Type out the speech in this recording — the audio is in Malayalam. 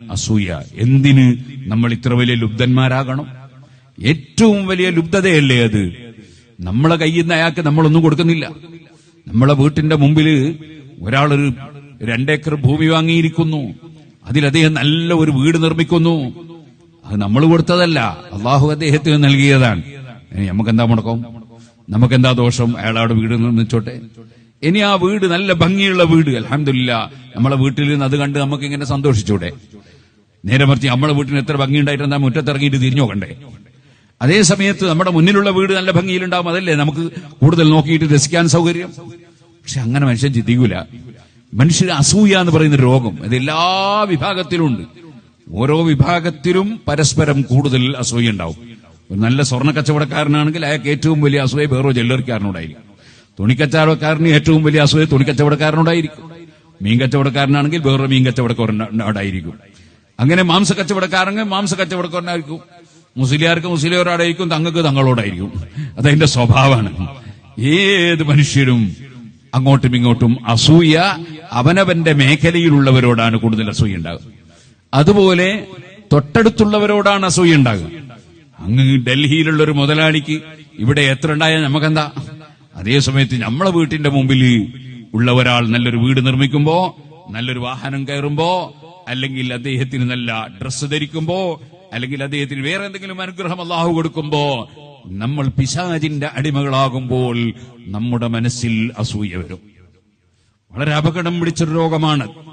അസൂയ. എന്തിന് നമ്മൾ ഇത്ര വലിയ ലുബ്ധന്മാരാകണം ഏറ്റവും വലിയ ലുബ്ധതയല്ലേ അത്? നമ്മളെ കയ്യിൽ നിന്ന് അയാൾക്ക് നമ്മളൊന്നും കൊടുക്കുന്നില്ല. നമ്മളെ വീട്ടിന്റെ മുമ്പിൽ ഒരാളൊരു രണ്ടേക്കർ ഭൂമി വാങ്ങിയിരിക്കുന്നു. അതിൽ അദ്ദേഹം നല്ല ഒരു വീട് നിർമ്മിക്കുന്നു. അത് നമ്മൾ കൊടുത്തതല്ല. അള്ളാഹു അദ്ദേഹത്തിന് നൽകിയതാണ്. നമുക്ക് എന്താ മുടക്കം? നമുക്കെന്താ ദോഷം? അയാൾ അവിടെ വീട് നിർമ്മിച്ചോട്ടെ. ഇനി ആ വീട് നല്ല ഭംഗിയുള്ള വീട്. അലഹമില്ല നമ്മളെ വീട്ടിൽ നിന്ന് അത് കണ്ട് നമുക്ക് ഇങ്ങനെ സന്തോഷിച്ചൂടെ? നേരെ മറിച്ച് നമ്മളെ വീട്ടിന് എത്ര ഭംഗിയുണ്ടായിട്ട് എന്താ മുറ്റത്തിറങ്ങിയിട്ട് തിരിഞ്ഞു നോക്കണ്ടേ? അതേ സമയത്ത് നമ്മുടെ മുന്നിലുള്ള വീട് നല്ല ഭംഗിയിലുണ്ടാവും അതല്ലേ? നമുക്ക് കൂടുതൽ നോക്കിയിട്ട് രസിക്കാൻ സൗകര്യം. പക്ഷെ അങ്ങനെ മനുഷ്യൻ ചിന്തിക്കൂല. മനുഷ്യർ അസൂയ എന്ന് പറയുന്ന രോഗം. അത് എല്ലാ വിഭാഗത്തിലും ഉണ്ട് ഓരോ വിഭാഗത്തിലും പരസ്പരം കൂടുതൽ അസൂയ ഉണ്ടാവും. ഒരു നല്ല സ്വർണ കച്ചവടക്കാരനാണെങ്കിൽ അയാൾക്ക് ഏറ്റവും വലിയ അസൂയ വേറോ ജ്വല്ലറിക്കാരനോടായിരിക്കും. തുണിക്കച്ചവടക്കാരന് ഏറ്റവും വലിയ അസൂയ തുണിക്കച്ചവടക്കാരനോടായിരിക്കും മീൻ കച്ചവടക്കാരനാണെങ്കിൽ വേറൊരു മീൻ കച്ചവടക്കാരൻ കച്ചവടക്കാരനോടായിരിക്കും അങ്ങനെ മാംസ കച്ചവടക്കാരനെങ്കിൽ മാംസ കച്ചവടക്കാരനായിരിക്കും. മുസ്ലിയാർക്ക് മുസ്ലിയോരോടായിരിക്കും തങ്ങൾക്ക് തങ്ങളോടായിരിക്കും. അതതിന്റെ സ്വഭാവമാണ്. ഏത് മനുഷ്യരും അങ്ങോട്ടും ഇങ്ങോട്ടും അസൂയ അവനവന്റെ മേഖലയിലുള്ളവരോടാണ് കൂടുതൽ അസൂയ ഉണ്ടാകുക. അതുപോലെ തൊട്ടടുത്തുള്ളവരോടാണ് അസൂയ ഉണ്ടാകുക. അങ്ങ് ഡൽഹിയിലുള്ള ഒരു മുതലാളിക്ക് ഇവിടെ എത്ര ഉണ്ടായാൽ നമുക്കെന്താ? അതേ സമയത്ത് നമ്മളെ വീട്ടിന്റെ മുമ്പിൽ ഉള്ള ഒരാൾ നല്ലൊരു വീട് നിർമ്മിക്കുമ്പോ നല്ലൊരു വാഹനം കയറുമ്പോ അല്ലെങ്കിൽ അദ്ദേഹത്തിന് നല്ല ഡ്രസ്സ് ധരിക്കുമ്പോ അല്ലെങ്കിൽ അദ്ദേഹത്തിന് വേറെ എന്തെങ്കിലും അനുഗ്രഹം അള്ളാഹു കൊടുക്കുമ്പോ നമ്മൾ പിശാചിന്റെ അടിമകളാകുമ്പോൾ നമ്മുടെ മനസ്സിൽ അസൂയ വരും. വളരെ അപകടം പിടിച്ചൊരു രോഗമാണ്.